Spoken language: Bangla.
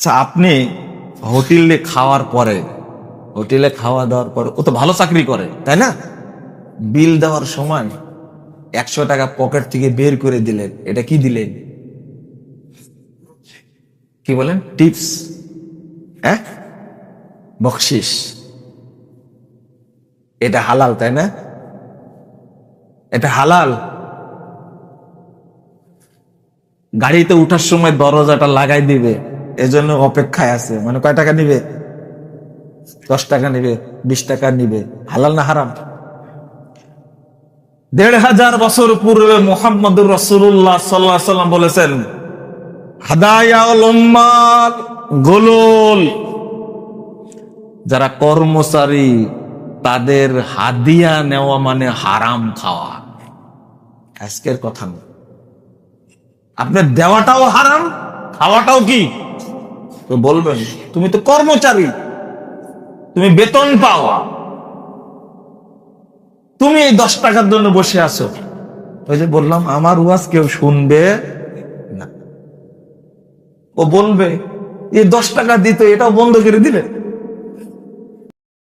আচ্ছা আপনি হোটেলে খাওয়ার পরে, হোটেলে খাওয়া দাওয়ার পরে, ও তো ভালো চাকরি করে, তাই না? বিল দেওয়ার সময় একশো টাকা পকেট থেকে বের করে দিলেন এটা কি দিলেন কি বলেন? টিপস? হ্যাঁ? বকশিস। এটা হালাল, তাই না? এটা হালাল। গাড়িতে উঠার সময় দরজাটা লাগাই দিবে। এজন্য অপেক্ষায় আছে। মানে কয় টাকা নিবে? দশ টাকা নিবে, বিশ টাকা নিবে। হালাল না হারাম? দেড় হাজার বছর পূর্বে মোহাম্মদুর রসুল্লাহ সাল্লাহ সাল্লাম বলেছেন উম্মাত যারা কর্মচারী, তাদের হাদিয়া নেওয়া মানে হারাম খাওয়া। আজকের কথা আপনার দেওয়াটাও হারাম, খাওয়াটাও কি? বলবেন? তুমি তো কর্মচারী। তুমি বেতন পাওয়া। তুমি এই দশ টাকার জন্য বসে আছো। ওই যে বললাম, আমার ওয়াজ কেউ শুনবে? না। ও বলবে, এই দশ টাকা দিতে এটাও বন্ধ করে দিলে